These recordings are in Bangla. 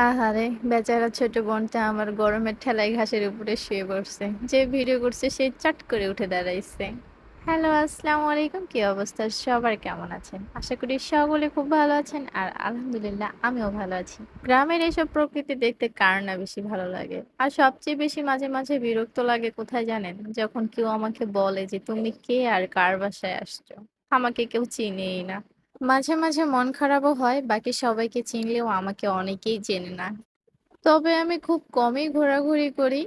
আহারে! বেচারা ছোট বোনটা আমার গরমের ঠেলায় ঘাসের উপরে শুয়ে পড়ছে। যে ভিডিও করছে সে চট করে উঠে দাঁড়াইছে। হ্যালো, আসসালামু আলাইকুম। কি অবস্থা? সবার কেমন আছেন? আশা করি সকলে খুব ভালো আছেন আর আলহামদুলিল্লাহ আমিও ভালো আছি। গ্রামের এসব প্রকৃতি দেখতে কার না বেশি ভালো লাগে? আর সবচেয়ে বেশি মাঝে, মাঝে বিরক্ত লাগে কোথায় জানেন? যখন কেউ আমাকে বলে যে, "তুমি কে আর কার বাসায় আসছো?" আমাকে কেউ চিনেই না। মাঝে, মাঝে মন খারাপও হয় বাকি সবাইকে চিনলেও আমাকে অনেকেই চেনে না। তবে আমি খুব কমই ঘোরাঘুরি করি।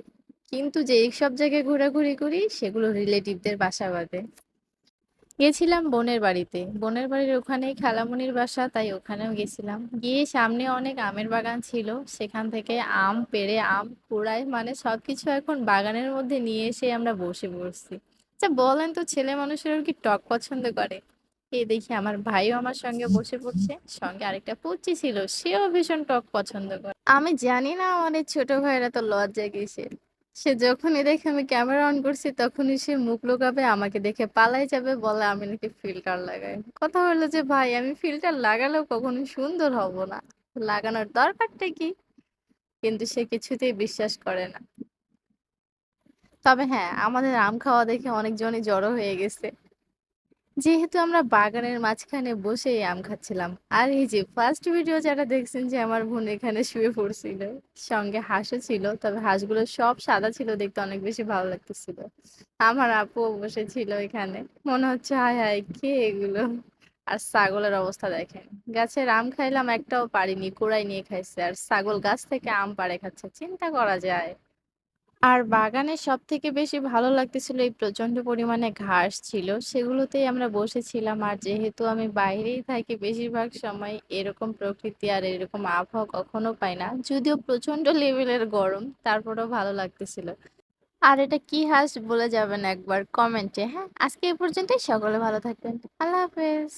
কিন্তু যেইসব জায়গায় ঘোরাঘুরি করি সেগুলো রিলেটিভদের বাসা বাদে। গেছিলাম বোনের বাড়িতে। বোনের বাড়ির ওখানেই খালামণির বাসা তাই ওখানেও গেছিলাম। গিয়ে সামনে অনেক আমের বাগান ছিল। সেখান থেকে আম পেড়ে আম কুড়ায় মানে সব কিছু এখন বাগানের মধ্যে নিয়ে এসে আমরা বসে বসছি আচ্ছা বলেন তো ছেলে মানুষেরা কি টক পছন্দ করে? এই দেখি আমার ভাইও আমার সঙ্গে বসে পড়ছে। সঙ্গে আরেকটা পুচি ছিল সেও ভীষণ টক পছন্দ করে। আমি জানি না আমার ছোট ভাইয়ের তো লজ্জা গেছে সে যখনই দেখে আমি ক্যামেরা অন করছি তখনই সে মুখ লুকাবে, আমাকে দেখে পালাই যাবে, বলে আমি নাকি ফিল্টার লাগাই। কথা হলো যে ভাই আমি ফিল্টার লাগালেও কখনো সুন্দর হব না। লাগানোর দরকারটা কি? কিন্তু সে কিছুতেই বিশ্বাস করে না। তবে হ্যাঁ, আমাদের আম খাওয়া দেখে অনেকজনই জড়ো হয়ে গেছে। যেহেতু আমরা বাগানের মাঝখানে বসেই আম খাচ্ছিলাম। আর এই যে ফার্স্ট ভিডিও যারা দেখছেন যে আমার বোন এখানে শুয়ে পড়ছিল। সঙ্গে হাঁসও ছিল। তবে হাঁসগুলো সব সাদা ছিল দেখতে অনেক বেশি ভালো লাগতেছিল। আমার আপুও বসেছিল এখানে। মনে হচ্ছে হায়, হায় কে এগুলো? আর ছাগলের অবস্থা দেখেন। গাছের আম খাইলাম একটাও পারিনি, কুড়ায় নিয়ে খাইছে। আর ছাগল গাছ থেকে আম পাড়ে খাচ্ছে। চিন্তা করা যায়। আর বাগানে সবথেকে বেশি ভালো লাগতেছিল এই প্রচণ্ড পরিমাণে ঘাস ছিল। সেগুলোতেই আমরা বসেছিলাম। আর যেহেতু আমি বাইরেই থাকি বেশিরভাগ সময় এরকম প্রকৃতি আর এরকম আবহাওয়া কখনো পাই না। যদিও প্রচণ্ড লেভেলের গরম তারপরেও ভালো লাগতেছিল। আর এটা কি হাঁস বলে যাবেন একবার কমেন্টে, হ্যাঁ? আজকে এ পর্যন্তই সকলে ভালো থাকবেন। আল্লাহ হাফেজ।